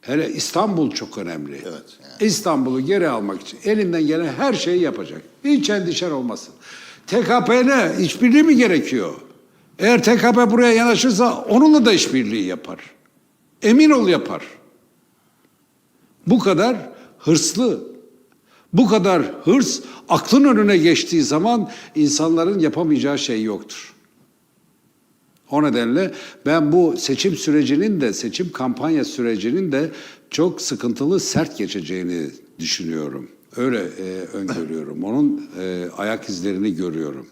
Hele İstanbul çok önemli. Evet, İstanbul'u geri almak için elinden gelen her şeyi yapacak. Hiç endişen olmasın. TKP'ne işbirliği mi gerekiyor? Eğer TKP buraya yanaşırsa onunla da işbirliği yapar. Emin ol yapar. Bu kadar hırslı, bu kadar hırs aklın önüne geçtiği zaman insanların yapamayacağı şey yoktur. O nedenle ben bu seçim sürecinin de seçim kampanya sürecinin de çok sıkıntılı, sert geçeceğini düşünüyorum. Öyle e, öngörüyorum. Onun e, ayak izlerini görüyorum.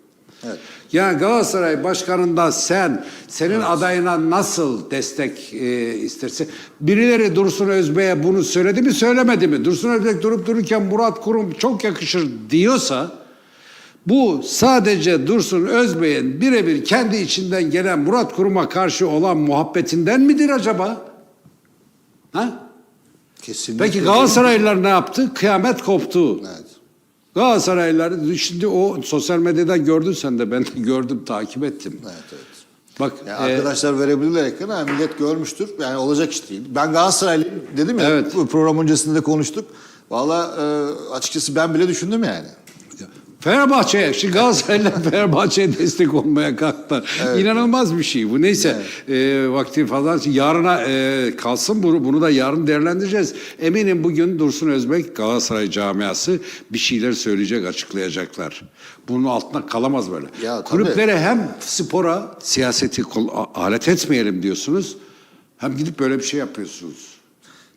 Evet. Yani Galatasaray Başkanı'nda sen, senin adayına nasıl destek e, istersin? Birileri Dursun Özbey'e bunu söyledi mi söylemedi mi? Dursun Özbek durup dururken Murat Kurum çok yakışır diyorsa bu sadece Dursun Özbey'in birebir kendi içinden gelen Murat Kurum'a karşı olan muhabbetinden midir acaba? Ha? Kesinlikle. Peki Galatasaraylılar ne yaptı? Kıyamet koptu. Evet. Galatasaraylılar şimdi o sosyal medyada gördün sen de ben de gördüm takip ettim. Evet, evet. Bak Yani e, arkadaşlar verebilirler ekrana. millet görmüştür. Yani olacak iş değil. Ben Galatasaraylıyım dedim ya. Evet. bu Program öncesinde de konuştuk. Valla e, açıkçası ben bile düşündüm yani. Fenerbahçe'ye, şimdi Galatasaraylılar Fenerbahçe'ye destek olmaya kalktılar. İnanılmaz bir şey bu. Neyse e, vakti fazla. Yarına e, kalsın bunu, bunu da yarın değerlendireceğiz. Eminim bugün Dursun Özbek Galatasaray camiası bir şeyler söyleyecek, açıklayacaklar. Bunun altına kalamaz böyle. Ya, tabii. Kulüplere hem spora, siyaseti alet etmeyelim diyorsunuz. Hem gidip böyle bir şey yapıyorsunuz.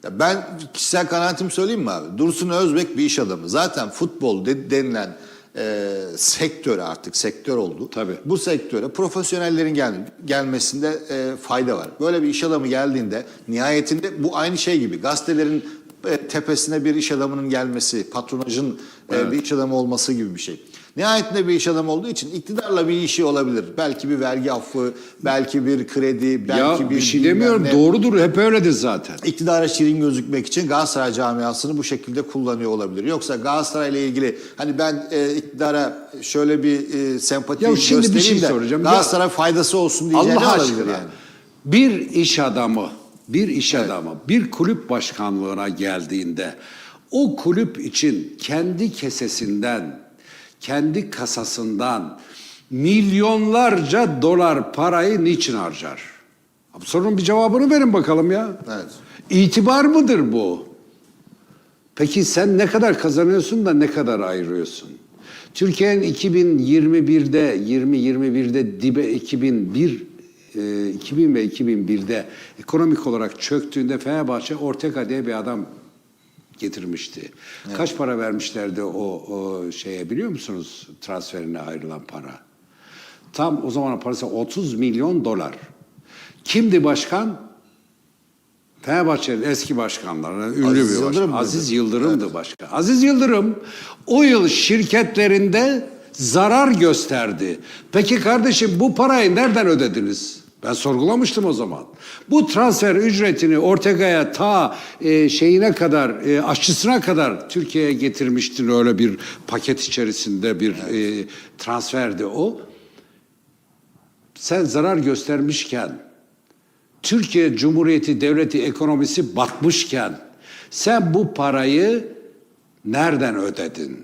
Ya ben kişisel kanaatimi söyleyeyim mi abi? Dursun Özbek bir iş adamı. Zaten futbol de- denilen e, sektör artık sektör oldu. Tabii. Bu sektöre profesyonellerin gel, gelmesinde e, fayda var. Böyle bir iş adamı geldiğinde nihayetinde bu aynı şey gibi gazetelerin e, tepesine bir iş adamının gelmesi, patronajın e, bir iş adamı olması gibi bir şey. Nihayetinde bir iş adamı olduğu için iktidarla bir işi olabilir. Belki bir vergi affı, belki bir kredi, belki ya bir bir şey demiyorum. ne. Doğrudur. Hep öyledir zaten. İktidara şirin gözükmek için Galatasaray camiasını bu şekilde kullanıyor olabilir. Yoksa Galatasaray ile ilgili hani ben e, iktidara şöyle bir e, sempati Ya şimdi bir göstereyim şey de soracağım. Ya- Galatasaray faydası olsun diyeceğini Allah olabilir aşkına. yani. Bir iş adamı, bir iş adamı bir kulüp başkanlığına geldiğinde o kulüp için kendi kesesinden, kendi kasasından milyonlarca dolar parayı niçin harcar? Bu sorunun bir cevabını verin bakalım ya. Evet. İtibar mıdır bu? Peki sen ne kadar kazanıyorsun da ne kadar ayırıyorsun? Türkiye'nin 2021'de 2021'de dibe 2001 e, 2000 ve 2001'de ekonomik olarak çöktüğünde Fenerbahçe Ortega diye bir adam getirmişti. Kaç para vermişlerdi o, o şeye biliyor musunuz? Transferine ayrılan para. Tam o zaman parası 30 milyon dolar. Kimdi başkan? Fenerbahçe'nin eski başkanlarından ünlü Aziz bir başkan. Yıldırım? Aziz Yıldırım'dı başkan. Aziz Yıldırım o yıl şirketlerinde zarar gösterdi. Peki kardeşim bu parayı nereden ödediniz? Ben sorgulamıştım o zaman. Bu transfer ücretini Ortega'ya ta e, şeyine kadar, e, aşçısına kadar Türkiye'ye getirmiştin öyle bir paket içerisinde bir e, transferdi o. Sen zarar göstermişken Türkiye Cumhuriyeti Devleti ekonomisi batmışken sen bu parayı nereden ödedin?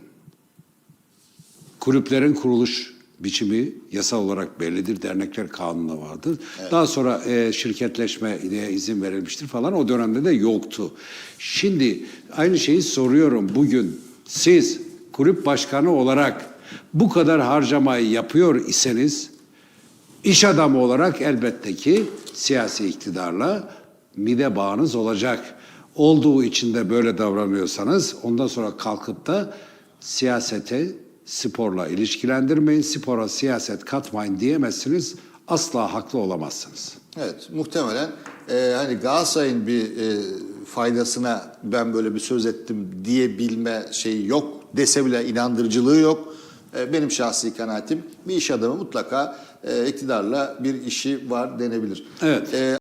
Kulüplerin kuruluş biçimi yasal olarak bellidir. Dernekler kanununda vardır. Daha sonra e, şirketleşmeye izin verilmiştir falan. O dönemde de yoktu. Şimdi aynı şeyi soruyorum bugün. Siz kulüp başkanı olarak bu kadar harcamayı yapıyor iseniz İş adamı olarak elbette ki siyasi iktidarla mide bağınız olacak. Olduğu için de böyle davranıyorsanız ondan sonra kalkıp da siyasete sporla ilişkilendirmeyin, spora siyaset katmayın diyemezsiniz. Asla haklı olamazsınız. Evet muhtemelen e, hani Galatasaray'ın bir e, faydasına ben böyle bir söz ettim diyebilme şeyi yok. Dese bile inandırıcılığı yok. E, benim şahsi kanaatim bir iş adamı mutlaka e, iktidarla bir işi var denebilir. Evet. E,